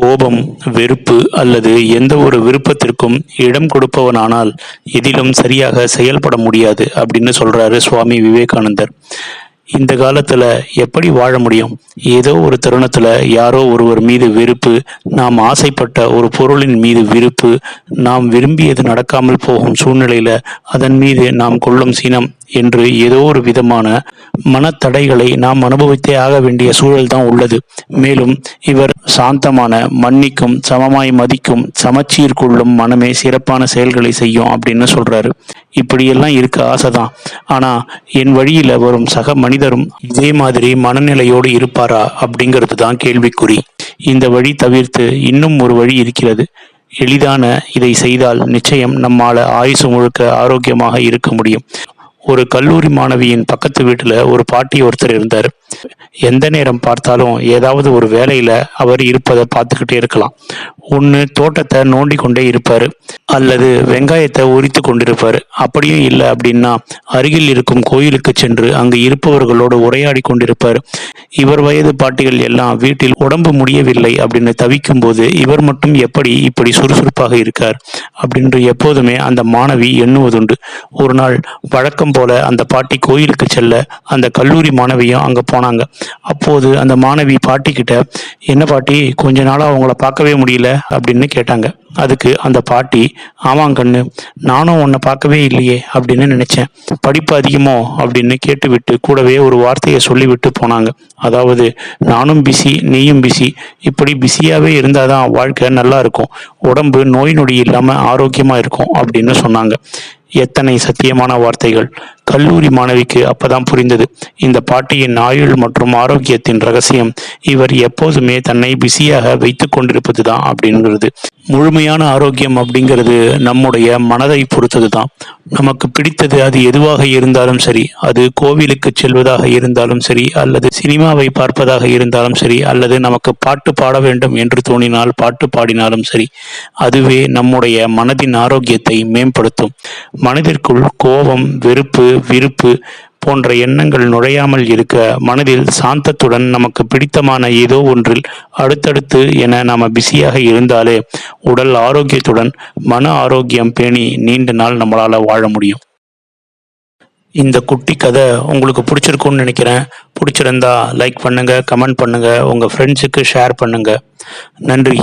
கோபம் வெறுப்பு அல்லது எந்த ஒரு விருப்பத்திற்கும் இடம் கொடுப்பவனானால் எதிலும் சரியாக செயல்பட முடியாது அப்படின்னு சொல்றாரு சுவாமி விவேகானந்தர். இந்த காலத்துல எப்படி வாழ முடியும்? ஏதோ ஒரு தருணத்துல யாரோ ஒருவர் மீது வெறுப்பு நாம் ஆசைப்பட்ட ஒரு பொருளின் மீது விருப்பு நாம் விரும்பியது நடக்காமல் போகும் சூழ்நிலையில அதன் மீது நாம் கொள்ளும் சினம் என்று ஏதோ ஒரு விதமான மனத்தடைகளை நாம் அனுபவித்தே ஆக வேண்டிய சூழல் தான் உள்ளது. மேலும் இவர் சாந்தமான மன்னிக்கும் சமமாய் மதிக்கும் சமச்சீர் கொள்ளும் மனமே சிறப்பான செயல்களை செய்யும் அப்படின்னு சொல்றாரு. இப்படியெல்லாம் இருக்க ஆசைதான். ஆனா என் வழியில வரும் சக மனிதரும் இதே மாதிரி மனநிலையோடு இருப்பாரா அப்படிங்கிறது தான் கேள்விக்குறி. இந்த வழி தவிர்த்து இன்னும் ஒரு வழி இருக்கிறது. எளிதான இதை செய்தால் நிச்சயம் நம்மால ஆயுசு முழுக்க ஆரோக்கியமாக இருக்க முடியும். ஒரு கல்லூரி மாணவியின் பக்கத்து வீட்டில் ஒரு பாட்டி ஒருத்தர் இருந்தார். எந்த நேரம் பார்த்தாலும் ஏதாவது ஒரு வேலையில் அவர் இருப்பதை பார்த்துக்கிட்டே இருக்கலாம். ஒன்று தோட்டத்தை நோண்டி கொண்டே இருப்பார். அல்லது வெங்காயத்தை உரித்து கொண்டிருப்பார். அப்படியும் இல்லை அப்படின்னா அருகில் இருக்கும் கோயிலுக்கு சென்று அங்கு இருப்பவர்களோடு உரையாடி கொண்டிருப்பார். இவர் வயது பாட்டிகள் எல்லாம் வீட்டில் உடம்பு முடியவில்லை அப்படின்னு தவிக்கும் போது இவர் மட்டும் எப்படி இப்படி சுறுசுறுப்பாக இருக்கார் அப்படின்று எப்போதுமே அந்த மாணவி எண்ணுவதுண்டு. ஒரு நாள் வழக்கம் போல அந்த பாட்டி கோயிலுக்கு செல்ல அந்த கல்லூரி மாணவியும் அங்கே போனாங்க. அப்போது அந்த மாணவி பாட்டிக்கிட்ட என்ன பாட்டி கொஞ்ச நாளாக அவங்கள பார்க்கவே முடியல. அப்படின்னு கேட்டாங்க. அதுக்கு அந்த பாட்டி ஆமாம் கண்ணு நானும் உன்னை பார்க்கவே இல்லையே அப்படின்னு நினைச்சேன். படிப்பு அதிகமோ? அப்படின்னு கேட்டுவிட்டு கூடவே ஒரு வார்த்தையை சொல்லிவிட்டு போனாங்க. அதாவது நானும் பிஸி நீயும் பிஸி இப்படி பிஸியாகவே இருந்தால் தான் வாழ்க்கை நல்லா இருக்கும். உடம்பு நோய் நொடி இல்லாமல் ஆரோக்கியமாக இருக்கும் அப்படின்னு சொன்னாங்க. எத்தனை சத்தியமான வார்த்தைகள்? கல்லூரி மாணவிக்கு அப்பதான் புரிந்தது. இந்த பாட்டியின் ஆயுள் மற்றும் ஆரோக்கியத்தின் ரகசியம் இவர் எப்போதுமே தன்னை பிஸியாக வைத்து கொண்டிருப்பதுதான் அப்படிங்கிறது முழுமையான ஆரோக்கியம் அப்படிங்கிறது நம்முடைய மனதை பொறுத்தது தான் நமக்கு பிடித்தது அது எதுவாக இருந்தாலும் சரி அது கோவிலுக்கு செல்வதாக இருந்தாலும் சரி அல்லது சினிமாவை பார்ப்பதாக இருந்தாலும் சரி அல்லது நமக்கு பாட்டு பாட வேண்டும் என்று தோணினால் பாட்டு பாடினாலும் சரி அதுவே நம்முடைய மனதின் ஆரோக்கியத்தை மேம்படுத்தும். மனதிற்குள் கோபம் வெறுப்பு விருப்பு போன்ற எண்ணங்கள் நுழையாமல் இருக்க மனதில் சாந்தத்துடன் நமக்கு பிடித்தமான ஏதோ ஒன்றில் அடுத்தடுத்து என நாம் பிஸியாக இருந்தாலே உடல் ஆரோக்கியத்துடன் மன ஆரோக்கியம் பேணி நீண்ட நாள் நம்மளால் வாழ முடியும். இந்த குட்டி கதை உங்களுக்கு பிடிச்சிருக்கும்னு நினைக்கிறேன். பிடிச்சிருந்தா லைக் பண்ணுங்கள் கமெண்ட் பண்ணுங்கள் உங்கள் ஃப்ரெண்ட்ஸுக்கு ஷேர் பண்ணுங்கள் நன்றி.